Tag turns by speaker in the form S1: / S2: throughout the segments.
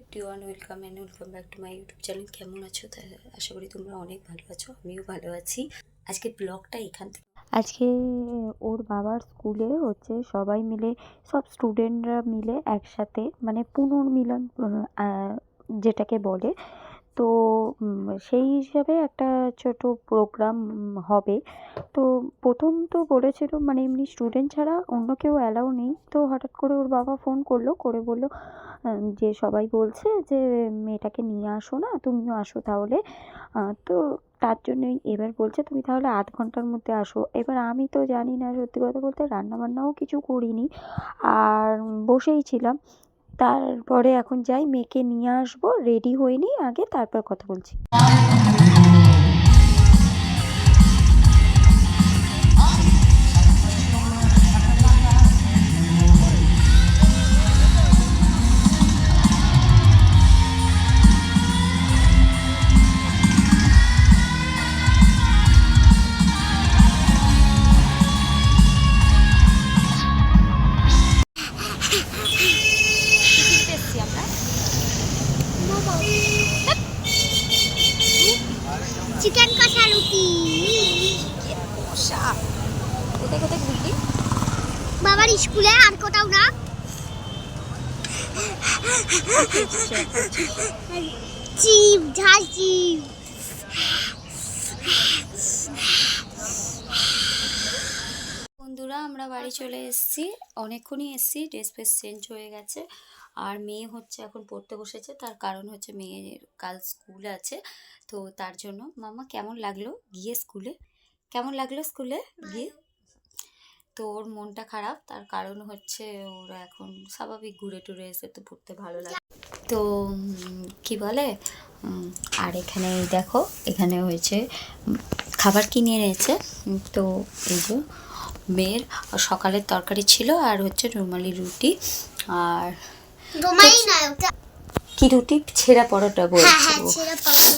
S1: Everyone welcome and welcome back to my YouTube channel কেমন আছো? আশা করি তোমরা অনেক ভালো আছো, আমিও ভালো আছি। আজকে ব্লগটা এখান থেকে
S2: আজকে ওর বাবার স্কুলে হচ্ছে সবাই মিলে, সব স্টুডেন্টরা মিলে একসাথে মানে পুনর্মিলন যেটাকে বলে তো সেই হিসাবে একটা ছোট প্রোগ্রাম হবে। তো প্রথম তো বলেছিল মানে এমনি স্টুডেন্ট ছাড়া অন্য কেউ অ্যালাউ নেই। তো হঠাৎ করে ওর বাবা ফোন করল, করে বলল যে সবাই বলছে যে, মেয়েটাকে নিয়ে আসো না, তুমিও আসো তাহলে। তো তার জন্যই এবার বলছে, তুমি তাহলে আধ ঘণ্টার মধ্যে আসো। এবার আমি তো জানি না সত্যি কথা বলতে রান্না বান্নাও কিছু করিনি। আর বসেই ছিলাম। তারপরে এখন যাই মেয়েকে নিয়ে আসব রেডি হইনি আগে তারপর কথা বলছি।
S3: চিকেন কষা রুটি
S2: কোথায় কোথায় ঘুরলি?
S3: বাবার স্কুলে আর কোথাও না। চিপ ঝাল চিপ।
S1: বন্ধুরা আমরা বাড়ি চলে এসেছি। অনেকক্ষণই এসেছি ড্রেস ফ্রেস চেঞ্জ হয়ে গেছে। আর মেয়ে হচ্ছে এখন পড়তে বসেছে তার কারণ হচ্ছে মেয়ের কাল স্কুল আছে। তো তার জন্য মামা কেমন লাগল গিয়ে স্কুলে? কেমন লাগল স্কুলে গিয়ে? তো ওর মনটা খারাপ তার কারণ হচ্ছে ওরা এখন স্বাভাবিক ঘুরে টুরে এসে তো পড়তে ভালো লাগে। তো কি বলে? আর এখানে দেখো এখানে হয়েছে খাবার কিনে এনেছে? তো এই যে মেয়ের সকালের তরকারি ছিল আর হচ্ছে রুমালি রুটি। আর কি রুটি? ছেঁড়া পরোটা
S3: হ্যাঁ হ্যাঁ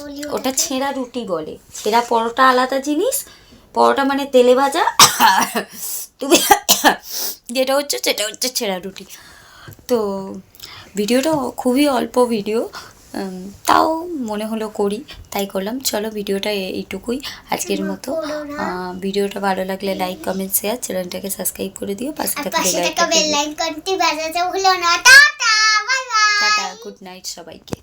S3: বলি
S1: ওটা ছেঁড়া রুটি বলে। ছেঁড়া পরোটা আলাদা জিনিস। পরোটা মানে তেলে ভাজা। তুমি যেটা হচ্ছে সেটা হচ্ছে ছেঁড়া রুটি। তো ভিডিওটা খুবই অল্প ভিডিও। তাও মনে হলো করি তাই করলাম। চলো ভিডিওটা এইটুকুই আজকের মতো। ভিডিওটা ভালো লাগলে লাইক কমেন্ট শেয়ার। চ্যানেলটাকে সাবস্ক্রাইব করে দিও। পাশে থাকা বেল আইকনটা
S3: বাজাতে ভুলো না।
S1: গুড নাইট সবাইকে